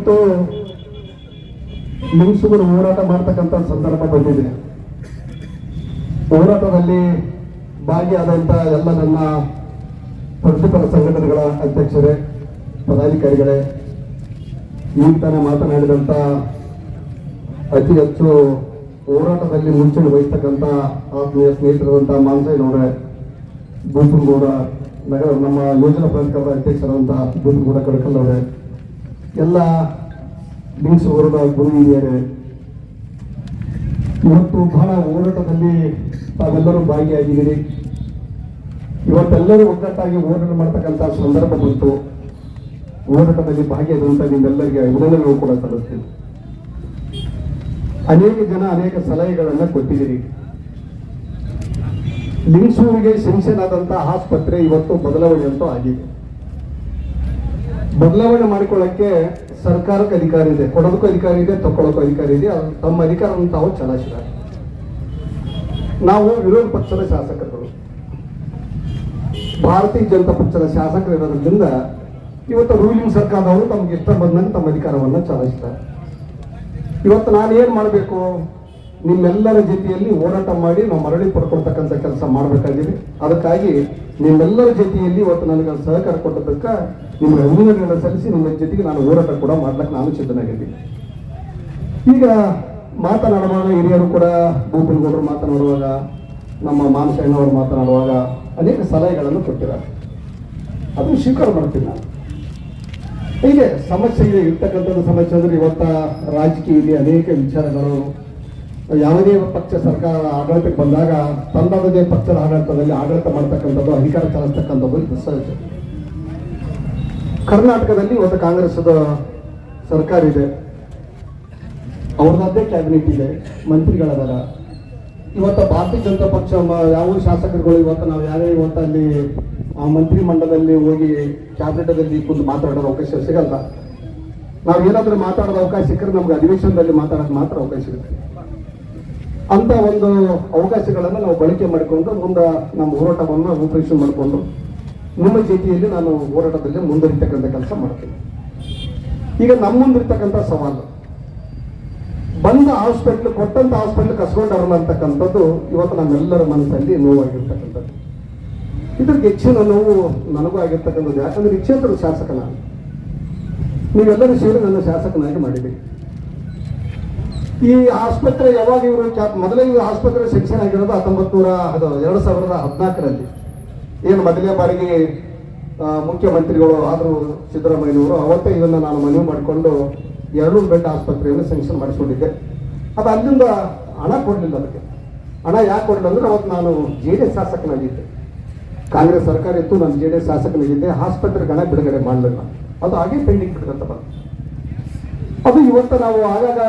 ಇವತ್ತು ಮೈಸೂರು ಹೋರಾಟ ಮಾಡ್ತಕ್ಕಂಥ ಸಂದರ್ಭ ಬಂದಿದೆ. ಹೋರಾಟದಲ್ಲಿ ಭಾಗಿಯಾದಂಥ ಎಲ್ಲ ನನ್ನ ಪ್ರತಿಪರ ಸಂಘಟನೆಗಳ ಅಧ್ಯಕ್ಷರೇ, ಪದಾಧಿಕಾರಿಗಳೇ, ಈಗ ತಾನೇ ಮಾತನಾಡಿದಂಥ ಅತಿ ಹೆಚ್ಚು ಹೋರಾಟದಲ್ಲಿ ಮುಂಚೂಣಿ ವಹಿಸ್ತಕ್ಕಂಥ ಆತ್ಮೀಯ ಸ್ನೇಹಿತರಾದಂಥ ಮಾನ್ಸಯ್ಯನವರೇ ಬೂಪನಗೌಡ ನಗರ, ನಮ್ಮ ಯೋಜನಾ ಪ್ರಾಧಿಕಾರದ ಅಧ್ಯಕ್ಷರಾದಂತಹ ಬೂಪನಗೌಡ ಕಡಕಲ್ ಅವರೇ ಎಲ್ಲ ಲಿಂಕ್ಸ್ ಹೊರಡಾಗಿ ಹಿರಿಯರೇ, ಇವತ್ತು ಬಹಳ ಹೋರಾಟದಲ್ಲಿ ತಾವೆಲ್ಲರೂ ಭಾಗಿಯಾಗಿದ್ದೀರಿ. ಇವತ್ತೆಲ್ಲರೂ ಒಗ್ಗಟ್ಟಾಗಿ ಹೋರಾಟ ಮಾಡ್ತಕ್ಕಂಥ ಸಂದರ್ಭ ಬಂತು. ಹೋರಾಟದಲ್ಲಿ ಭಾಗಿಯಾದಂತ ನಿಮ್ಮೆಲ್ಲರಿಗೆ ಅಭಿನಂದನೆಗಳು ಕೂಡ ಸಲ್ಲಿಸ್ತೀನಿ. ಅನೇಕ ಜನ ಅನೇಕ ಸಲಹೆಗಳನ್ನು ಕೊಟ್ಟಿದ್ದೀರಿ. ಲಿಂಗಸೂರಿಗೆ ಸೆನ್ಷನ್ ಆದಂತಹ ಆಸ್ಪತ್ರೆ ಇವತ್ತು ಬದಲಾವಣೆ ಅಂತೂ ಆಗಿದೆ. ಬದಲಾವಣೆ ಮಾಡಿಕೊಳ್ಳಕ್ಕೆ ಸರ್ಕಾರಕ್ಕೆ ಅಧಿಕಾರ ಇದೆ, ಕೊಡೋದಕ್ಕೂ ಅಧಿಕಾರ ಇದೆ ತಕೊಳ್ಳೋಕ್ಕೂ ಅಧಿಕಾರ ಇದೆ ತಮ್ಮ ಅಧಿಕಾರವನ್ನು ತಾವು ಚಲಾಯಿಸಿದ್ದಾರೆ. ನಾವು ವಿರೋಧ ಪಕ್ಷದ ಶಾಸಕರುಗಳು, ಭಾರತೀಯ ಜನತಾ ಪಕ್ಷದ ಶಾಸಕರು ಇರೋದ್ರಿಂದ ಇವತ್ತು ರೂಲಿಂಗ್ ಸರ್ಕಾರದವರು ತಮ್ಗೆ ಇಷ್ಟ ಬಂದಂಗೆ ತಮ್ಮ ಅಧಿಕಾರವನ್ನು ಚಲಾಯಿಸ್ತಾರೆ ಇವತ್ತು ನಾನು ಏನು ಮಾಡಬೇಕು? ನಿಮ್ಮೆಲ್ಲರ ಜೊತೆಯಲ್ಲಿ ಹೋರಾಟ ಮಾಡಿ ನಾವು ಮರಳಿ ಪಡ್ಕೊಳ್ತಕ್ಕಂಥ ಕೆಲಸ ಮಾಡಬೇಕಾಗಿದೆ. ಅದಕ್ಕಾಗಿ ನಿಮ್ಮೆಲ್ಲರ ಜೊತೆಯಲ್ಲಿ ಇವತ್ತು ನನಗೆ ಸಹಕಾರ ಕೊಟ್ಟದಕ್ಕೆ ನಿಮ್ಮ ಅಭಿನಂದನೆಗಳನ್ನು ಸಲ್ಲಿಸಿ ನಿಮ್ಮ ಜೊತೆಗೆ ನಾನು ಹೋರಾಟ ಕೂಡ ಮಾಡ್ಲಿಕ್ಕೆ ನಾನು ಸಿದ್ಧನಾಗಿದ್ದೀನಿ. ಈಗ ಮಾತನಾಡುವಾಗ ಹಿರಿಯರು ಕೂಡ ಭೂಪನಗೌಡರು ಮಾತನಾಡುವಾಗ, ನಮ್ಮ ಮಾನಸಣ್ಣವರು ಮಾತನಾಡುವಾಗ ಅನೇಕ ಸಲಹೆಗಳನ್ನು ಕೊಟ್ಟಿದ್ದಾರೆ. ಅದನ್ನು ಸ್ವೀಕಾರ ಮಾಡ್ತೀನಿ ನಾನು. ಹೀಗೆ ಸಮಸ್ಯೆ ಇರ್ತಕ್ಕಂಥದ್ದು ಸಮಸ್ಯೆ ಅಂದರೆ ಇವತ್ತ ರಾಜಕೀಯದಲ್ಲಿ ಅನೇಕ ವಿಚಾರಗಳು ಯಾವುದೇ ಪಕ್ಷ ಸರ್ಕಾರ ಆಡಳಿತಕ್ಕೆ ಬಂದಾಗ ತನ್ನದೇ ಪಕ್ಷದ ಆಡಳಿತದಲ್ಲಿ ಆಡಳಿತ ಮಾಡ್ತಕ್ಕಂಥದ್ದು, ಅಧಿಕಾರ ಚಲಿಸ್ತಕ್ಕಂಥದ್ದು ಸಹಜ ಕರ್ನಾಟಕದಲ್ಲಿ ಇವತ್ತು ಕಾಂಗ್ರೆಸ್ದ ಸರ್ಕಾರ ಇದೆ. ಅವ್ರದ್ದೇ ಕ್ಯಾಬಿನೆಟ್ ಇದೆ ಮಂತ್ರಿಗಳದಾರ ಇವತ್ತು ಭಾರತೀಯ ಜನತಾ ಪಕ್ಷ ಯಾವ ಶಾಸಕರುಗಳು ಇವತ್ತು ನಾವು ಯಾರೇ ಇವತ್ತು ಅಲ್ಲಿ, ಆ ಮಂತ್ರಿ ಮಂಡಲದಲ್ಲಿ ಹೋಗಿ ಕ್ಯಾಬಿನೆಟ್ದಲ್ಲಿ ಕುಂದು ಮಾತಾಡೋ ಅವಕಾಶ ಸಿಗಲ್ಲ. ನಾವು ಏನಾದರೂ ಮಾತಾಡೋದು ಅವಕಾಶ ಸಿಕ್ಕರೆ ನಮ್ಗೆ ಅಧಿವೇಶನದಲ್ಲಿ ಮಾತಾಡೋಕೆ ಮಾತ್ರ ಅವಕಾಶ ಸಿಗುತ್ತೆ. ಅಂತ ಒಂದು ಅವಕಾಶಗಳನ್ನು ನಾವು ಬಳಕೆ ಮಾಡಿಕೊಂಡು ಮುಂದೆ ನಮ್ಮ ಹೋರಾಟವನ್ನು ರೂಪರೇಷಣೆ ಮಾಡಿಕೊಂಡು ನಿಮ್ಮ ಜೊತೆಯಲ್ಲಿ ನಾನು ಹೋರಾಟದಲ್ಲಿ ಮುಂದುವರಿತಕ್ಕಂಥ ಕೆಲಸ ಮಾಡ್ತೀನಿ. ಈಗ ನಮ್ಮ ಮುಂದಿರ್ತಕ್ಕಂಥ ಸವಾಲು. ಬಂದ ಹಾಸ್ಪಿಟ್ಲ್ ಕೊಟ್ಟಂತ ಹಾಸ್ಪಿಟ್ಲ್ ಕಸ್ಕೊಂಡವ್ರಲ್ಲ ಅಂತಕ್ಕಂಥದ್ದು ಇವತ್ತು ನಮ್ಮೆಲ್ಲರ ಮನಸ್ಸಲ್ಲಿ ನೋವಾಗಿರ್ತಕ್ಕಂಥದ್ದು. ಇದಕ್ಕೆ ಹೆಚ್ಚಿನ ನೋವು ನನಗೂ ಆಗಿರ್ತಕ್ಕಂಥದ್ದು. ಯಾಕಂದ್ರೆ ಈ ಕ್ಷೇತ್ರದ ಶಾಸಕನ ನೀವೆಲ್ಲರೂ ಸೇರಿ ನನ್ನ ಶಾಸಕನಾಗಿ ಮಾಡಿದ್ದೀರಿ. ಈ ಆಸ್ಪತ್ರೆ ಯಾವಾಗ ಇವರು ಮೊದಲೇ ಈ ಆಸ್ಪತ್ರೆ ಸೆಕ್ಷನ್ ಆಗಿರೋದು ಹತ್ತೊಂಬತ್ತು ನೂರ ಅದು ಎರಡು ಸಾವಿರದ ಹದಿನಾಲ್ಕರಲ್ಲಿ. ಏನು ಮೊದಲನೇ ಬಾರಿಗೆ ಮುಖ್ಯಮಂತ್ರಿಗಳು ಆದರೂ ಸಿದ್ದರಾಮಯ್ಯನವರು, ಅವತ್ತೇ ಇದನ್ನು ನಾನು ಮನವಿ ಮಾಡಿಕೊಂಡು ಎರಡು ಬೆಡ್ ಆಸ್ಪತ್ರೆಯನ್ನು ಸೆಂಕ್ಷನ್ ಮಾಡಿಸ್ಕೊಂಡಿದ್ದೆ. ಅದು ಅಲ್ಲಿಂದ ಹಣ ಕೊಡಲಿಲ್ಲ ಅದಕ್ಕೆ. ಹಣ ಯಾಕೆ ಕೊಡಲಿಲ್ಲ ಅಂದರೆ ಅವತ್ತು ನಾನು ಜೆ ಡಿ ಎಸ್ ಶಾಸಕನಾಗಿದ್ದೆ. ಕಾಂಗ್ರೆಸ್ ಸರ್ಕಾರ ಇತ್ತು, ನಾನು ಜೆ ಡಿ ಎಸ್ ಶಾಸಕನಾಗಿದ್ದೆ ಆಸ್ಪತ್ರೆಗೆ ಹಣ ಬಿಡುಗಡೆ ಮಾಡಲಿಲ್ಲ. ಅದು ಹಾಗೆ ಪೆಂಡಿಂಗ್ ಬಿಡ್ಕಂತ ಅದು ಇವತ್ತು ನಾವು ಆಗಾಗ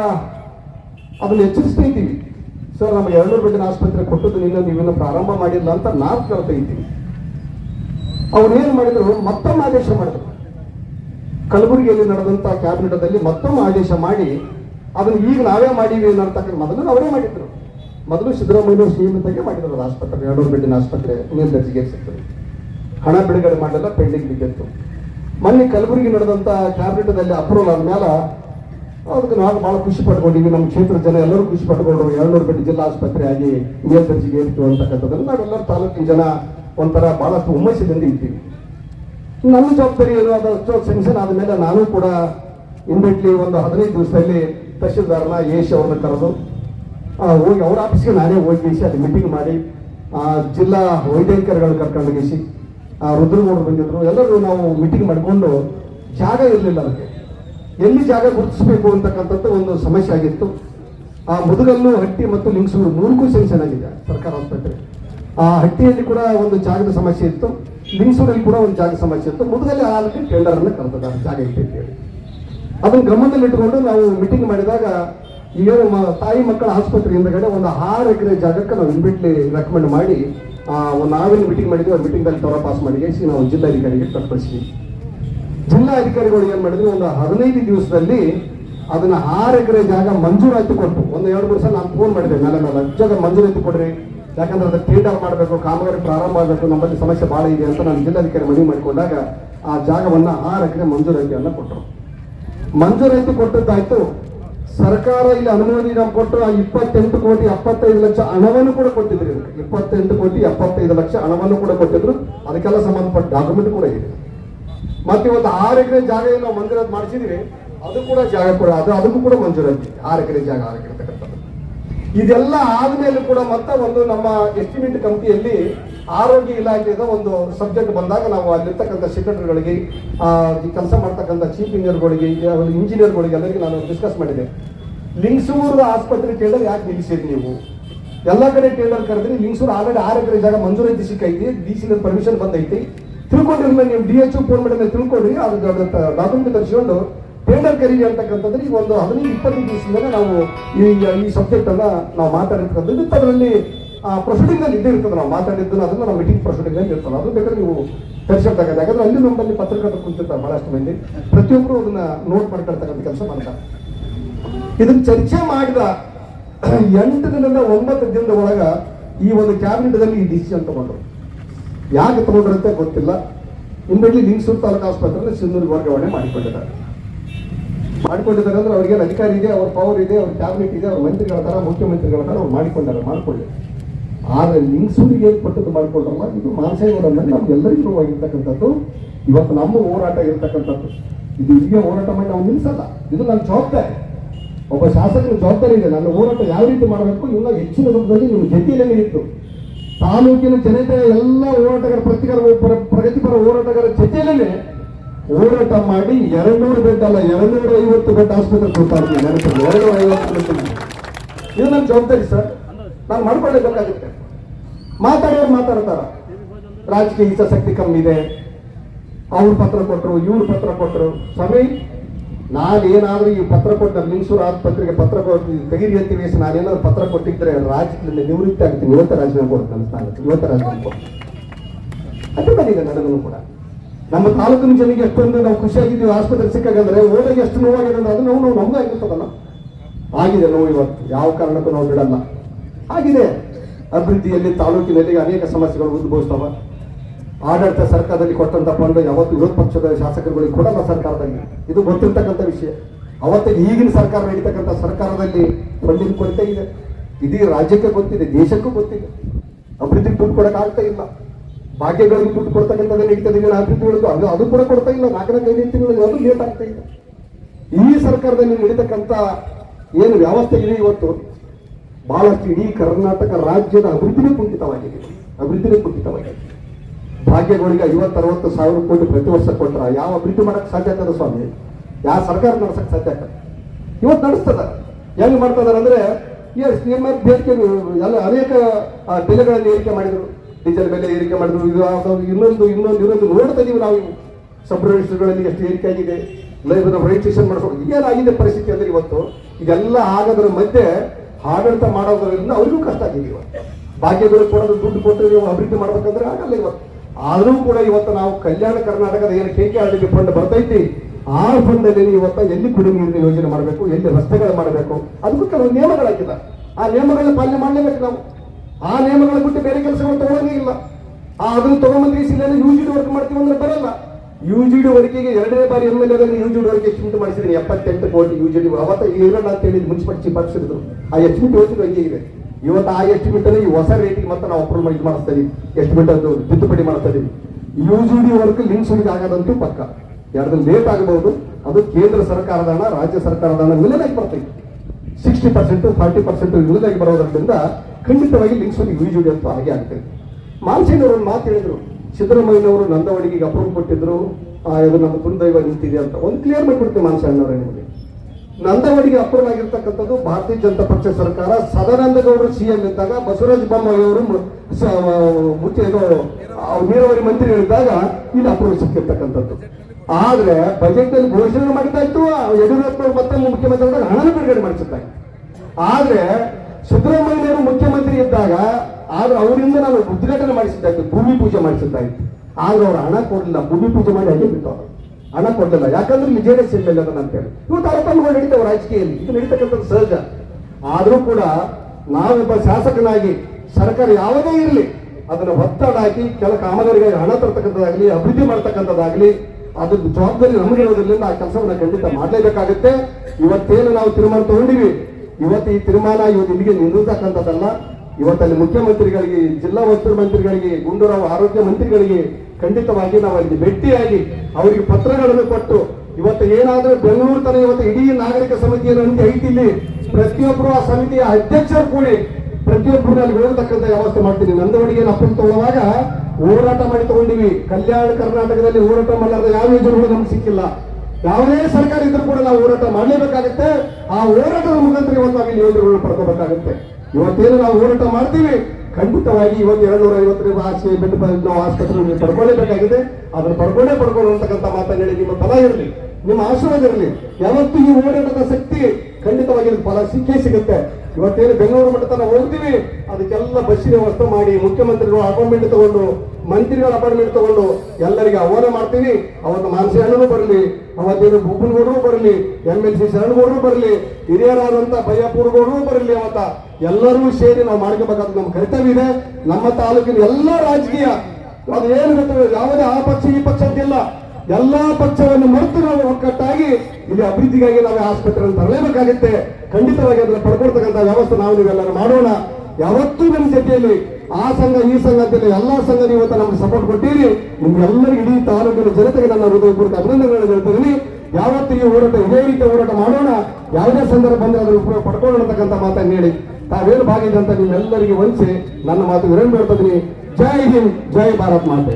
ಅದನ್ನು ಎಚ್ಚರಿಸ್ತಾ ಇದ್ದೀವಿ. ಸರ್, ನಮ್ಮ ಎರಡನೂರು ಬೆಡ್ಡಿನ ಆಸ್ಪತ್ರೆ ಕೊಟ್ಟದ್ದು ನೀನು ನೀವೇನು ಪ್ರಾರಂಭ ಮಾಡಿಲ್ಲ ಅಂತ ನಾವು ಕೇಳ್ತಾ ಇದ್ದೀವಿ ಅವ್ರು ಏನು ಮಾಡಿದ್ರು? ಮತ್ತೊಮ್ಮೆ ಆದೇಶ ಮಾಡಿದ್ರು. ಕಲಬುರಗಿಯಲ್ಲಿ ನಡೆದಂಥ ಕ್ಯಾಬಿನೆಟದಲ್ಲಿ ಮತ್ತೊಮ್ಮೆ ಆದೇಶ ಮಾಡಿ, ಅದನ್ನು ಈಗ ನಾವೇ ಮಾಡೀವಿ ಅನ್ನತಕ್ಕ ಮೊದಲು ಅವರೇ ಮಾಡಿದ್ರು. ಮೊದಲು ಸಿದ್ದರಾಮಯ್ಯ ಶ್ರೀಮಂತಗೆ ಮಾಡಿದ್ರು ಆಸ್ಪತ್ರೆ ಎರಡೂರು ಬೆಡ್ಡಿನ ಆಸ್ಪತ್ರೆ ಮೇಲ್ದರ್ಜೆಗೆ ಸಿಗ್ತದೆ ಹಣ ಬಿಡುಗಡೆ ಮಾಡಲಿಲ್ಲ ಪೆಂಡಿಂಗ್ ಬಿದ್ದಿತ್ತು. ಮೊನ್ನೆ ಕಲಬುರಗಿ ನಡೆದಂಥ ಕ್ಯಾಬಿನೆಟದಲ್ಲಿ ಅಪ್ರೂವಲ್ ಆದ್ಮೇಲೆ ಅದಕ್ಕೆ ನಾವು ಭಾಳ ಖುಷಿ ಪಟ್ಕೊಂಡಿವಿ. ನಮ್ಮ ಕ್ಷೇತ್ರದ ಜನ ಎಲ್ಲರೂ ಖುಷಿ ಪಟ್ಕೊಂಡ್ರು. ಎರಡ್ನೂರು ಬೆಡ್ ಜಿಲ್ಲಾ ಆಸ್ಪತ್ರೆ ಆಗಿ ಮೇಲ್ದರ್ಜೆಗೆ ಏರಿತು ಅಂತಕ್ಕಂಥದ್ದನ್ನು ನಾವೆಲ್ಲರೂ ತಾಲೂಕಿನ ಜನ ಒಂಥರ ಬಹಳಷ್ಟು ಹುಮ್ಮಸ್ಸಿನಿಂದ ಇದ್ದೀವಿ ನನ್ನ ಜವಾಬ್ದಾರಿ ಏನು? ಸೆಂಕ್ಷನ್ ಆದಮೇಲೆ ನಾನು ಕೂಡ ಇಮಿಡಿಯೇಟ್ಲಿ ಒಂದು ಹದಿನೈದು ದಿವಸದಲ್ಲಿ ತಹಶೀಲ್ದಾರ್ನ ಯೇಶ್ ಅವ್ರನ್ನ ಕರೆದು ಆ, ಹೋಗಿ ಅವ್ರ ಆಫೀಸ್ಗೆ ನಾನೇ ಹೋಗಿ ಅಲ್ಲಿ ಮೀಟಿಂಗ್ ಮಾಡಿ ಆ, ಜಿಲ್ಲಾ ವೈದ್ಯಕರುಗಳು ಕರ್ಕೊಂಡು ಗೇಸಿ ರುದ್ರಗೌಡರು ಬಂದಿದ್ರು. ಎಲ್ಲರೂ ನಾವು ಮೀಟಿಂಗ್ ಮಾಡಿಕೊಂಡು ಜಾಗ ಇರಲಿಲ್ಲ ಅದಕ್ಕೆ. ಎಲ್ಲಿ ಜಾಗ ಗುರುತಿಸಬೇಕು ಅಂತಕ್ಕಂಥದ್ದು ಒಂದು ಸಮಸ್ಯೆ ಆಗಿತ್ತು. ಆ ಮುದುಗಲ್ಲು ಹಟ್ಟಿ ಮತ್ತು ಲಿಂಗಸೂರು ಮೂರಕ್ಕೂ ಸೆನ್ಷನ್ ಆಗಿದೆ ಸರ್ಕಾರ ಆಸ್ಪತ್ರೆ. ಆ ಹಟ್ಟಿಯಲ್ಲಿ ಕೂಡ ಒಂದು ಜಾಗದ ಸಮಸ್ಯೆ ಇತ್ತು. ಲಿಂಗಸೂರಲ್ಲಿ ಕೂಡ ಒಂದು ಜಾಗದ ಸಮಸ್ಯೆ ಇತ್ತು. ಮುದುಗಲ್ಲಿ ಆಲ್ರೆಡಿ ಟೆಂಡರ್ ಅನ್ನ ಕರೆದ ಜಾಗ ಇತ್ತು ಹೇಳಿ. ಅದನ್ನು ಗಮನದಲ್ಲಿ ಇಟ್ಕೊಂಡು ನಾವು ಮೀಟಿಂಗ್ ಮಾಡಿದಾಗ ಈಗ ತಾಯಿ ಮಕ್ಕಳ ಆಸ್ಪತ್ರೆ ಹಿಂದಗಡೆ ಒಂದು ಆರು ಎಕರೆ ಜಾಗಕ್ಕೆ ನಾವು ಇನ್ಬಿಟ್ಲಿ ರೆಕಮೆಂಡ್ ಮಾಡಿ ಒಂದು ನಾವೇನು ಮೀಟಿಂಗ್ ಮಾಡಿದ್ವಿ. ಆ ಮೀಟಿಂಗಲ್ಲಿ ತೊರ ಪಾಸ್ ಮಾಡಿ ನಾವು ಜಿಲ್ಲಾಧಿಕಾರಿಗೆ ಕಳಿಸ್ತೀವಿ ಜಿಲ್ಲಾಧಿಕಾರಿಗಳು ಏನ್ ಮಾಡಿದ್ರು? ಒಂದು ಹದಿನೈದು ದಿವಸದಲ್ಲಿ ಅದನ್ನ ಆರು ಎಕರೆ ಜಾಗ ಮಂಜೂರಾತಿ ಕೊಟ್ಟು ಒಂದು ಎರಡು ಮೂರು ಸಲ ನಾನು ಫೋನ್ ಮಾಡಿದೆ ಮೇಲೆ ಮೇಲೆ ಜಾಗ ಮಂಜೂರಾತಿ ಕೊಡ್ರಿ. ಯಾಕಂದ್ರೆ ಅದಕ್ಕೆ ಥಿಯೇಟರ್ ಮಾಡಬೇಕು, ಕಾಮಗಾರಿ ಪ್ರಾರಂಭ ಆಗಬೇಕು, ನಮ್ಮಲ್ಲಿ ಸಮಸ್ಯೆ ಭಾಳ ಇದೆ ಅಂತ ನಾನು ಜಿಲ್ಲಾಧಿಕಾರಿ ಮನವಿ ಮಾಡಿಕೊಂಡಾಗ ಆ ಜಾಗವನ್ನ ಆರು ಎಕರೆ ಮಂಜೂರಾತಿಯನ್ನ ಕೊಟ್ಟರು ಮಂಜೂರಾತಿ ಕೊಟ್ಟದ್ದಾಯ್ತು. ಸರ್ಕಾರ ಇಲ್ಲಿ ಅನುಮೋದನೆ ನಾವು ಕೊಟ್ಟು ಆ ಇಪ್ಪತ್ತೆಂಟು ಕೋಟಿ ಎಪ್ಪತ್ತೈದು ಲಕ್ಷ ಹಣವನ್ನು ಕೂಡ ಕೊಟ್ಟಿದ್ರು. ಇಪ್ಪತ್ತೆಂಟು ಕೋಟಿ, ಎಪ್ಪತ್ತೈದು ಲಕ್ಷ ಹಣವನ್ನು ಕೂಡ ಕೊಟ್ಟಿದ್ರು. ಅದಕ್ಕೆಲ್ಲ ಸಂಬಂಧಪಟ್ಟ ಡಾಕ್ಯುಮೆಂಟ್ ಕೂಡ ಇದೆ. ಮತ್ತೆ ಇವತ್ತು ಆರು ಎಕರೆ ಜಾಗ ಏನು ನಾವು ಮಾಡಿಸಿದ್ವಿ, ಅದು ಕೂಡ ಜಾಗ ಕೂಡ, ಅದು ಅದಕ್ಕೂ ಕೂಡ ಮಂಜೂರಾತಿ ಆರು ಎಕರೆ ಜಾಗ, ಆರು ಎಕರೆ ಇದೆಲ್ಲ ಆದ್ಮೇಲೆ ಕೂಡ ಮತ್ತೆ ಒಂದು ನಮ್ಮ ಎಸ್ಟಿಮೇಟ್ ಕಂಪನಿಯಲ್ಲಿ ಆರೋಗ್ಯ ಇಲಾಖೆದ ಒಂದು ಸಬ್ಜೆಕ್ಟ್ ಬಂದಾಗ ನಾವು ಅಲ್ಲಿರ್ತಕ್ಕಂಥ ಸೆಕ್ರೆಟರಿಗಳಿಗೆ ಕೆಲಸ ಮಾಡ್ತಕ್ಕಂಥ ಚೀಫ್ ಇಂಜಿನಿಯರ್ಗಳಿಗೆ ಇಂಜಿನಿಯರ್ಗಳಿಗೆ ಎಲ್ಲರಿಗೆ ನಾನು ಡಿಸ್ಕಸ್ ಮಾಡಿದೆ. ಲಿಂಗ್ಸೂರು ಆಸ್ಪತ್ರೆ ಟೇಲರ್ ಯಾಕೆ ನಿಲ್ಲಿಸಿದ್ರಿ ನೀವು? ಎಲ್ಲ ಕಡೆ ಟೇಲರ್ ಕರೆದ್ರಿ ಲಿಂಗ್ಸೂರು ಆಲ್ರೆಡಿ ಆರು ಎಕರೆ ಜಾಗ ಮಂಜೂರಾತಿ ಸಿಕ್ಕೈತಿ ಡಿ ಸಿ ಪರ್ಮಿಷನ್ ಬಂದೈತಿ. ತಿಳ್ಕೊಂಡಿರ್ಮೇಲೆ ನೀವು ಡಿ ಎಚ್ ಫೋನ್ ಮಾಡಿದ್ರೆ ತಿಳ್ಕೊಳ್ಳಿ ಅದ್ರ ಡಾಕ್ಯುಮೆಂಟ್ ತರಿಸಿಕೊಂಡು ಟೆಂಡರ್ ಕರೀರಿ ಅಂತಕ್ಕಂಥದ್ದು ಈಗ ಒಂದು ಹದಿನೈದು ಇಪ್ಪತ್ತು ದಿವಸದಿಂದ ನಾವು ಈ ಈ ಸಬ್ಜೆಕ್ಟ್ ಅನ್ನ ನಾವು ಮಾತಾಡಿರ್ತಕ್ಕಂಥದ್ದು. ಅದರಲ್ಲಿ ಪ್ರೊಸೀಡಿಂಗ್ ಅಲ್ಲಿ ಇದ್ದೇ ಇರ್ತದೆ. ನಾವು ಮಾತಾಡಿದ್ದು ಅದನ್ನ ನಾವು ಮೀಟಿಂಗ್ ಪ್ರೊಸೀಡಿಂಗ್ ಅಲ್ಲಿ ಇರ್ತದೆ. ಅದು ಬೇಕಾದ್ರೆ ನೀವು ತರಿಸಿರ್ತಕ್ಕಂಥ ಯಾಕಂದ್ರೆ ಅಲ್ಲಿ ನಮ್ಮಲ್ಲಿ ಪತ್ರಕರ್ತರು ಕುಂತಿರ್ತಾರೆ ಬಹಳಷ್ಟು ಮಂದಿ. ಪ್ರತಿಯೊಬ್ಬರು ಅದನ್ನ ನೋಟ್ ಮಾಡ್ಕೊಳ್ತಕ್ಕಂಥ ಕೆಲಸ ಮಾಡ್ತಾರೆ. ಇದನ್ನ ಚರ್ಚೆ ಮಾಡಿದ ಎಂಟು ದಿನದ ಒಂಬತ್ತು ದಿನದ ಒಳಗ ಈ ಒಂದು ಕ್ಯಾಬಿನೆಟ್ದಲ್ಲಿ ಈ ಡಿಸಿಷನ್ ತಗೊಂಡ್ರು. ಯಾಕೆ ತಗೊಂಡ್ರಂತೆ ಗೊತ್ತಿಲ್ಲ. ಇನ್ಬಿಟ್ಲಿ ಲಿಂಗಸೂರು ತಾಲೂಕು ಆಸ್ಪತ್ರೆ ಸಿಂಧೂರು ವರ್ಗಾವಣೆ ಮಾಡಿಕೊಂಡಿದ್ದಾರೆ. ಮಾಡಿಕೊಂಡಿದ್ದಾರೆ ಅಂದ್ರೆ ಅವ್ರಿಗೆ ಅಧಿಕಾರಿ ಇದೆ, ಅವ್ರ ಪವರ್ ಇದೆ, ಅವ್ರ ಟ್ಯಾಬ್ಲೆಟ್ ಇದೆ, ಅವ್ರ ಮಂತ್ರಿಗಳ ತರ ಮುಖ್ಯಮಂತ್ರಿಗಳ ತರ ಅವ್ರು ಮಾಡಿಕೊಂಡಾರೆ, ಮಾಡಿಕೊಳ್ಳಿ. ಆದ್ರೆ ಲಿಂಗಸೂರಿಗೆ ಏನ್ ಕೊಟ್ಟದ್ದು ಮಾಡಿಕೊಂಡ್ರಲ್ಲ ಇದು ಮಾನಸೇವರನ್ನ ನಮ್ಗೆಲ್ಲರಿಗೂ ಆಗಿರ್ತಕ್ಕಂಥದ್ದು. ಇವತ್ತು ನಮ್ಮ ಹೋರಾಟ ಇರತಕ್ಕಂಥದ್ದು. ಇದು ಹೀಗೆ ಹೋರಾಟ ಮಾಡಿ ನಾವು ನಿಲ್ಸಲ್ಲ. ಇದು ನನ್ನ ಜವಾಬ್ದಾರಿ. ಒಬ್ಬ ಶಾಸಕನ ಜವಾಬ್ದಾರಿ ಇದೆ. ನನ್ನ ಹೋರಾಟ ಯಾವ ರೀತಿ ಮಾಡಬೇಕು? ಇನ್ನ ಹೆಚ್ಚಿನ ರೂಪದಲ್ಲಿ ನಿಮ್ಮ ಜೊತೆಯಲ್ಲೇ ಇತ್ತು ತಾಲೂಕಿನ ಜನತೆ ಎಲ್ಲ ಹೋರಾಟಗಾರ ಪ್ರತಿಕಾರ ಪ್ರಗತಿಪರ ಹೋರಾಟಗಾರ ಜೊತೆಯಲ್ಲೇ ಹೋರಾಟ ಮಾಡಿ ಎರಡ್ನೂರು ಬೆಡ್ ಅಲ್ಲ, ಎರಡ್ನೂರ ಐವತ್ತು ಬೆಡ್ ಆಸ್ಪತ್ರೆ ಕೊಡ್ತಾ ಇದ್ದೀನಿ ಎರಡ್ನೂರ ಐವತ್ತು ಬೆಡ್ ಇದು. ನನ್ನ ಜವಾಬ್ದಾರಿ ಸರ್. ನಾನು ಮಾಡ್ಕೊಳ್ಳೇಬೇಕಾಗುತ್ತೆ. ಮಾತಾಡೋರು ಮಾತಾಡ್ತಾರ. ರಾಜಕೀಯ ಹಿತಾಸಕ್ತಿ ಕಮ್ಮಿ ಇದೆ. ಅವ್ರ ಪತ್ರ ಕೊಟ್ಟರು ಇವ್ರ ಪತ್ರ ಕೊಟ್ಟರು ಸ್ವಾಮಿ ನಾನು ಏನಾದ್ರೂ ಈ ಪತ್ರ ಕೊಟ್ಟ ಮೈಸೂರು ಆಸ್ಪತ್ರೆಗೆ ಪತ್ರ ಕೊಟ್ಟು ತೆಗೀರಿ ಅಂತೀವಿ ನಾನೇನಾದ್ರು ಪತ್ರ ಕೊಟ್ಟಿದ್ರೆ ರಾಜಕೀಯದಲ್ಲಿ ನಿವೃತ್ತಿ ಆಗ್ತೀನಿ. ಇವತ್ತು ರಾಜೀನಾಮೆ ಕೊಡುತ್ತೆ ನನ್ನ ಸ್ಥಾನಕ್ಕೆ. ಇವತ್ತು ರಾಜೀನಾಮೆ ಕೊಡ್ತೀನಿ. ಅದೇ ಬಂದಿದೆ ನನಗೂ ಕೂಡ. ನಮ್ಮ ತಾಲೂಕಿನ ಜನರಿಗೆ ಎಷ್ಟೊಂದು ನಾವು ಖುಷಿಯಾಗಿದ್ದೀವಿ, ಆಸ್ಪತ್ರೆ ಸಿಕ್ಕಾಗಂದ್ರೆ ಓದಾಗ ಎಷ್ಟು ನೋವಾಗಿದೆ ಅದು ನೋವು, ನಾವು ನಮ್ಗೆ ಆಗಿರ್ತದಲ್ಲ. ಆಗಿದೆ ನೋವು ಇವತ್ತು. ಯಾವ ಕಾರಣಕ್ಕೂ ನಾವು ಬಿಡಲ್ಲ. ಆಗಿದೆ. ಅಭಿವೃದ್ಧಿಯಲ್ಲಿ ತಾಲೂಕಿನಲ್ಲಿ ಅನೇಕ ಸಮಸ್ಯೆಗಳು ಉದ್ಭವಿಸ್ತವ. ಆಡಳಿತ ಸರ್ಕಾರದಲ್ಲಿ ಕೊಟ್ಟಂಥ ಫಂಡ್ ಯಾವತ್ತು ವಿರೋಧ ಪಕ್ಷದ ಶಾಸಕರುಗಳಿಗೆ ಕೊಡಲ್ಲ ಸರ್ಕಾರದಲ್ಲಿ. ಇದು ಗೊತ್ತಿರ್ತಕ್ಕಂಥ ವಿಷಯ. ಅವತ್ತಿನ ಈಗಿನ ಸರ್ಕಾರ ನಡೀತಕ್ಕಂಥ ಸರ್ಕಾರದಲ್ಲಿ ಫಂಡಿನ ಕೊರತೆ ಇದೆ. ಇಡೀ ರಾಜ್ಯಕ್ಕೆ ಗೊತ್ತಿದೆ, ದೇಶಕ್ಕೂ ಗೊತ್ತಿದೆ. ಅಭಿವೃದ್ಧಿಗೆ ದುಡ್ಡು ಕೊಡೋಕ್ಕಾಗ್ತಾ ಇಲ್ಲ. ಭಾಗ್ಯಗಳಿಗೆ ದುಡ್ಡು ಕೊಡ್ತಕ್ಕಂಥದ್ದು ನಡೀತದೆ ಅಭಿವೃದ್ಧಿಗಳಿಗೂ ಅದು ಅದು ಕೂಡ ಕೊಡ್ತಾ ಇಲ್ಲ. ನಾಲ್ಕನೇ ಐದು ತಿಂಗಳಲ್ಲಿ ಅದು ಲೇಟ್ ಆಗ್ತಾ ಇಲ್ಲ ಈ ಸರ್ಕಾರದಲ್ಲಿ ನಡೀತಕ್ಕಂಥ ಏನು ವ್ಯವಸ್ಥೆ ಇದೆ ಇವತ್ತು. ಬಹಳಷ್ಟು ಇಡೀ ಕರ್ನಾಟಕ ರಾಜ್ಯದ ಅಭಿವೃದ್ಧಿನೇ ಕುಂಠಿತವಾಗಿದೆ. ಅಭಿವೃದ್ಧಿನೇ ಕುಂಠಿತವಾಗಿದೆ. ಭಾಗ್ಯಗಳಿಗೆ ಐವತ್ತು ಅರವತ್ತು ಸಾವಿರ ಕೋಟಿ ಪ್ರತಿ ವರ್ಷ ಕೊಟ್ರ ಯಾವ ಅಭಿವೃದ್ಧಿ ಮಾಡಕ್ ಸಾಧ್ಯ ಆಗ್ತದ ಸ್ವಾಮಿ? ಯಾವ ಸರ್ಕಾರ ನಡ್ಸಕ್ ಸಾಧ್ಯ ಆಗ್ತದೆ? ಇವತ್ತು ನಡೆಸ್ತದ. ಹೆಂಗ್ ಮಾಡ್ತದಾರ ಅಂದ್ರೆ ಬೇಡಿಕೆ, ಎಲ್ಲ ಅನೇಕ ಬೆಲೆಗಳಲ್ಲಿ ಏರಿಕೆ ಮಾಡಿದ್ರು. ಡೀಸೆಲ್ ಬೆಲೆ ಏರಿಕೆ ಮಾಡಿದ್ರು. ಇದು ಇನ್ನೊಂದು ಇನ್ನೊಂದು ಇನ್ನೊಂದು ನೋಡ್ತಾ ಇದೀವಿ ನಾವು. ಸಬ್ರಿಸ್ಟ್ಗಳಲ್ಲಿ ಎಷ್ಟು ಏರಿಕೆ ಆಗಿದೆ ಲೈಬ್ರರಿ ರಿಜಿಸ್ಟ್ರೇಷನ್ ಮಾಡಿಸೋದು ಆಗಿದೆ ಪರಿಸ್ಥಿತಿ ಅಂದ್ರೆ ಇವತ್ತು. ಇದೆಲ್ಲ ಆಗೋದ್ರ ಮಧ್ಯೆ ಆಡಳಿತ ಮಾಡೋದ್ರಿಂದ ಅವ್ರಿಗೂ ಕಷ್ಟ ಆಗಿದೆ ಇವತ್ತು. ಭಾಗ್ಯಗಳು ಕೊಡೋದು ದುಡ್ಡು ಕೊಟ್ಟರೆ ಅಭಿವೃದ್ಧಿ ಮಾಡ್ಬೇಕಂದ್ರೆ ಆಗಲ್ಲ ಇವತ್ತು. ಆದರೂ ಕೂಡ ಇವತ್ತು ನಾವು ಕಲ್ಯಾಣ ಕರ್ನಾಟಕದ ಏನು K K R D fund ಬರ್ತೈತಿ, ಆ ಫಂಡ್ ಅಲ್ಲಿ ಇವತ್ತು ಎಲ್ಲಿ ಕುಡಿಯುವ ಯೋಜನೆ ಮಾಡಬೇಕು, ಎಲ್ಲಿ ರಸ್ತೆಗಳು ಮಾಡಬೇಕು, ಅದಕ್ಕೂ ಕೆಲವು ನಿಯಮಗಳು ಹಾಕಿದ ಆ ನಿಯಮಗಳನ್ನ ಪಾಲನೆ ಮಾಡಲೇಬೇಕು ನಾವು. ಆ ನಿಯಮಗಳ ಬಿಟ್ಟು ಬೇರೆ ಕೆಲಸಗಳು ತಗೊಳ್ಳೋದೇ ಇಲ್ಲ. ಆ ಅದನ್ನು ತಗೊಂಬಂದ್ರೆ ಸಿಲ್ಲ ಯು ಜಿ ಡಿ ವರ್ಕ್ ಮಾಡ್ತೀವಿ ಅಂದ್ರೆ ಬರಲ್ಲ. ಯು ಜಿ ಡಿ ವರ್ಕಿಗೆ ಎರಡನೇ ಬಾರಿ M L A U G D work estimate ಮಾಡಿಸಿದ್ರೆ ಎಪ್ಪತ್ತೆಂಟು ಕೋಟಿ ಯು ಜಿ ಡಿ ಅವತ್ತ ಇರಲ್ಲ ಅಂತ ಹೇಳಿ ಮುನ್ಸಿಪಾಲ್ ಚೀಫ್ ಆಫೀಸರ್ ಆ ಎಸ್ಟಿಮೇಟ್ ಯೋಜನೆ ಹಂಗೆ ಇದೆ ಇವತ್ತು ಆ ಎಸ್ಟಿಮೇಟ್ ಈ ಹೊಸ ರೇಟಿಗೆ ಮತ್ತೆ ನಾವು ಅಪ್ರೂವ್ ಮಾಡಿ ಮಾಡಿಸ್ತಾ ಇದೀವಿ. ಎಸ್ಟಿಮೇಟ್ ಅದು ತಿದ್ದುಪಡಿ ಮಾಡ್ತಾ ಇದೀವಿ. U G D work links ಆಗೋದಂತೂ ಪಕ್ಕ. ಎರಡು ಲೇಟ್ ಆಗಬಹುದು ಅದು ಕೇಂದ್ರ ಸರ್ಕಾರದ ಹಣ ರಾಜ್ಯ ಸರ್ಕಾರದ ಹಣ ಬರ್ತೈತಿ. ಸಿಕ್ಸ್ಟಿ ಪರ್ಸೆಂಟ್ ಫಾರ್ಟಿ ಪರ್ಸೆಂಟ್ ಮಿಲನಾಗಿ ಬರೋದ್ರಿಂದ ಖಂಡಿತವಾಗಿ ಲಿಂಕ್ಸ್ ಯು ಜಿ ಡಿ ಅಂತೂ ಹಾಗೆ ಆಗ್ತದೆ ಮಾನ್ಸಿಂಗ್ ಒಂದು ಮಾತು ಹೇಳಿದ್ರು. ಸಿದ್ದರಾಮಯ್ಯನವರು ನಂದವಳಿಗೆ ಅಪ್ರೂವ್ ಕೊಟ್ಟಿದ್ರು. ಆ, ಇದು ನಮ್ಮ ಕುಲದೈವ ನಿಂತಿದೆ ಅಂತ. ಒಂದು ಕ್ಲಿಯರ್ ಮಾಡಿಬಿಡ್ತೀವಿ ಮಾನ್ಸಣ್ಣವರೇ ನಿಮಗೆ. ನಂದವಡಿಗೆ ಅಪ್ರೂವ್ ಆಗಿರ್ತಕ್ಕಂಥದ್ದು ಭಾರತೀಯ ಜನತಾ ಪಕ್ಷ ಸರ್ಕಾರ. ಸದಾನಂದ ಗೌಡರು ಸಿಎಂ ಇದ್ದಾಗ ಬಸವರಾಜ ಬೊಮ್ಮಾಯಿ ಅವರು ನೀರಾವರಿ ಮಂತ್ರಿ ಮುಖ್ಯ ಇದು ಆ, ನೀರಾವರಿ ಮಂತ್ರಿಗಳಿದ್ದಾಗ ಇಲ್ಲಿ ಅಪ್ರೂವ್ ಸಿಕ್ಕಿರ್ತಕ್ಕಂಥದ್ದು. ಆದ್ರೆ ಬಜೆಟ್ ಅಲ್ಲಿ ಘೋಷಣೆ ಮಾಡಿದ್ದಾಯ್ತು ಯಡಿಯೂರಪ್ಪ ಅವರು ಮತ್ತೆ ಮುಖ್ಯಮಂತ್ರಿ ಹಣ ಬಿಡುಗಡೆ ಮಾಡಿಸುತ್ತಾರೆ ಆದ್ರೆ ಸಿದ್ದರಾಮಯ್ಯನವರು ಮುಖ್ಯಮಂತ್ರಿ ಇದ್ದಾಗ ಆದ್ರೆ ಅವರಿಂದ ನಾವು ಉದ್ಘಾಟನೆ ಮಾಡಿಸಿದ್ದಾಯ್ತು ಭೂಮಿ ಪೂಜೆ ಮಾಡಿಸಿದ್ದಾಯ್ತು ಆದ್ರೆ ಅವ್ರು ಹಣ ಕೊಡಲಿಲ್ಲ ಭೂಮಿ ಪೂಜೆ ಮಾಡಿ ಹಾಗೆ ಬಿಟ್ಟವ್ರು ಹಣ ಕೊಡಲ್ಲ. ಯಾಕಂದ್ರೆ ಇಲ್ಲಿ J D S M L ಅಂತೇಳಿ ಇವತ್ತು ಆರೋಪಗಳು ನಡೀತಾವೆ ರಾಜಕೀಯದಲ್ಲಿ. ಇದು ನಡೀತಕ್ಕಂಥದ್ದು ಸಹಜ. ಆದ್ರೂ ಕೂಡ ನಾವೊಬ್ಬ ಶಾಸಕನಾಗಿ ಸರ್ಕಾರ ಯಾವುದೇ ಇರಲಿ, ಅದನ್ನ ಒತ್ತಡ ಹಾಕಿ, ಕೆಲ ಕಾಮಗಾರಿಗಾಗಿ ಹಣ ತರ್ತಕ್ಕಂಥದ್ದಾಗಲಿ, ಅಭಿವೃದ್ಧಿ ಮಾಡ್ತಕ್ಕಂಥದ್ದಾಗಲಿ ಅದ್ರ ಜವಾಬ್ದಾರಿ ನಮಗಿರೋದ್ರಿಂದ ಆ ಕೆಲಸವನ್ನು ಖಂಡಿತ ಮಾಡಲೇಬೇಕಾಗುತ್ತೆ. ಇವತ್ತೇನು ನಾವು ತೀರ್ಮಾನ ತಗೊಂಡಿವಿ? ಇವತ್ತು ಈ ತೀರ್ಮಾನ ಇವತ್ತು ಇಲ್ಲಿಗೆ ನಿಲ್ಲಿಸತಕ್ಕಂಥದ್ದಲ್ಲ ಇವತ್ತಲ್ಲಿ ಮುಖ್ಯಮಂತ್ರಿಗಳಿಗೆ, ಜಿಲ್ಲಾ ವಸ್ತು ಮಂತ್ರಿಗಳಿಗೆ, ಗುಂಡೂರಾವ್ ಆರೋಗ್ಯ ಮಂತ್ರಿಗಳಿಗೆ ಖಂಡಿತವಾಗಿ ನಾವು ಅಲ್ಲಿ ಭೇಟಿಯಾಗಿ ಅವರಿಗೆ ಪತ್ರಗಳನ್ನು ಕೊಟ್ಟು ಇವತ್ತು ಏನಾದ್ರೂ ಬೆಂಗಳೂರು ತನ ಇವತ್ತು ಇಡೀ ನಾಗರಿಕ ಸಮಿತಿಯನ್ನು ಅಂತ ಐತಿ ಇಲ್ಲಿ ಪ್ರತಿಯೊಬ್ಬರು ಆ ಸಮಿತಿಯ ಅಧ್ಯಕ್ಷರು ಕೂಡಿ ಪ್ರತಿಯೊಬ್ಬರು ಅಲ್ಲಿ ಹೋಗತಕ್ಕಂಥ ವ್ಯವಸ್ಥೆ ಮಾಡ್ತೀನಿ ನಂದವಡಿಗೆ ಅಪ್ಪನ್ ತಗೊಳ್ಳುವಾಗ ಹೋರಾಟ ಮಾಡಿ ತಗೊಂಡಿವಿ. ಕಲ್ಯಾಣ ಕರ್ನಾಟಕದಲ್ಲಿ ಹೋರಾಟ ಮಾಡಲಾರ್ದ ಯಾವ ಯೋಜನೆಗಳು ನಮ್ಗೆ ಸಿಕ್ಕಿಲ್ಲ. ಯಾವುದೇ ಸರ್ಕಾರ ಇದ್ರೂ ಕೂಡ ನಾವು ಹೋರಾಟ ಮಾಡಲೇಬೇಕಾಗುತ್ತೆ. ಆ ಹೋರಾಟದ ಮುಖಾಂತರ ಇವತ್ತು ನಾವು ಇಲ್ಲಿ ಯೋಜನೆಗಳನ್ನು ಪಡ್ಕೋಬೇಕಾಗುತ್ತೆ. ಇವತ್ತೇನು ನಾವು ಹೋರಾಟ ಮಾಡ್ತೀವಿ? ಖಂಡಿತವಾಗಿ ಇವತ್ತು ಎರಡು ನೂರ ಐವತ್ತರ ಆಸೆ ಬೆಡ್ ನಾವು ಆಸ್ಪತ್ರೆ ಪಡ್ಕೊಳ್ಳೇಬೇಕಾಗಿದೆ ಅದನ್ನು ಪಡ್ಕೊಂಡೇ ಮಾತನ್ನು ಹೇಳಿ ನಿಮ್ಮ ಫಲ ಇರಲಿ, ನಿಮ್ಮ ಆಶೀರ್ವಾದ ಇರಲಿ. ಯಾವತ್ತೂ ಈ ಹೋರಾಟದ ಶಕ್ತಿ ಖಂಡಿತವಾಗಿ ಫಲ ಸಿಕ್ಕೇ ಸಿಗುತ್ತೆ. ಇವತ್ತೇನು ಬೆಂಗಳೂರು ಮಟ್ಟತನ ಹೋಗ್ತೀವಿ, ಅದಕ್ಕೆಲ್ಲ ಬಸ್ಸಿನ ವ್ಯವಸ್ಥೆ ಮಾಡಿ ಮುಖ್ಯಮಂತ್ರಿಗಳು ಅಪಾಯಿಂಟ್ಮೆಂಟ್ ತಗೊಂಡು, ಮಂತ್ರಿಗಳ ಅಪಾಯಿಂಟ್ಮೆಂಟ್ ತಗೊಂಡು ಎಲ್ಲರಿಗೆ ಆಹ್ವಾನ ಮಾಡ್ತೀವಿ ಅವತ್ತು ಮಾನಸಿಕ ಬರಲಿ ಅವತ್ತೇನು ಬುಬ್ಬನಗೌಡರು ಬರಲಿ, ಎಂ ಎಲ್ ಸಿ ಶರಣಗೌಡರು ಬರಲಿ ಹಿರಿಯರಾದಂಥ ಬಯ್ಯಪುರಗೌಡರು ಬರಲಿ ಅವತ್ತ ಎಲ್ಲರೂ ಸೇರಿ ನಾವು ಮಾಡ್ಕೋಬೇಕಾದ ನಮ್ಮ ಕರ್ತವ್ಯ ಇದೆ. ನಮ್ಮ ತಾಲೂಕಿನ ಎಲ್ಲ ರಾಜಕೀಯ ಅದು ಏನು ಗೊತ್ತಿಲ್ಲ, ಯಾವುದೇ ಆ ಪಕ್ಷ ಈ ಪಕ್ಷ ಅಂತಿಲ್ಲ ಎಲ್ಲಾ ಪಕ್ಷವನ್ನು ಮರೆತು ನಾವು ಒಕ್ಕಟ್ಟಾಗಿ ಇಲ್ಲಿ ಅಭಿವೃದ್ಧಿಗಾಗಿ ನಾವು ಆಸ್ಪತ್ರೆಯನ್ನು ತರಲೇಬೇಕಾಗುತ್ತೆ. ಖಂಡಿತವಾಗಿ ಅದನ್ನು ಪಡ್ಕೊಳ್ತಕ್ಕಂಥ ವ್ಯವಸ್ಥೆ ನಾವು ನೀವೆಲ್ಲರೂ ಮಾಡೋಣ. ಯಾವತ್ತೂ ನಮ್ಮ ಜೊತೆಯಲ್ಲಿ ಆ ಸಂಘ, ಈ ಸಂಘ ಅಂತಿಲ್ಲ ಎಲ್ಲಾ ಸಂಘ ನೀವು ನಮ್ಗೆ ಸಪೋರ್ಟ್ ಕೊಟ್ಟಿರಿ. ನಿಮ್ಗೆಲ್ಲರಿಗೂ ಇಡೀ ತಾಲೂಕಿನ ಜನತೆಗೆ ನನ್ನ ಹೃದಯಪೂರ್ವಕ ಅಭಿನಂದನೆಗಳನ್ನು ಹೇಳ್ತಿದ್ದೀನಿ ಯಾವತ್ತೂ ಈ ಹೋರಾಟ, ಇದೇ ರೀತಿ ಹೋರಾಟ ಮಾಡೋಣ. ಯಾವುದೇ ಸಂದರ್ಭ ಬಂದ್ರೆ ಅದನ್ನು ಉಪಯೋಗ ಪಡ್ಕೊಳ್ಳೋಣ ಮಾತನ್ನು ಹೇಳಿ. ತಾವೇನು ಭಾಗಿದ್ದಂತ ಅಂತ ನಿಮ್ಮೆಲ್ಲರಿಗೆ ವಂಚಿ ನನ್ನ ಮಾತು ವಿರಣ ಮಾಡ್ತಿದ್ದೀನಿ ಜೈ ಹಿಂದ್, ಜೈ ಭಾರತ್ ಮಾತೆ.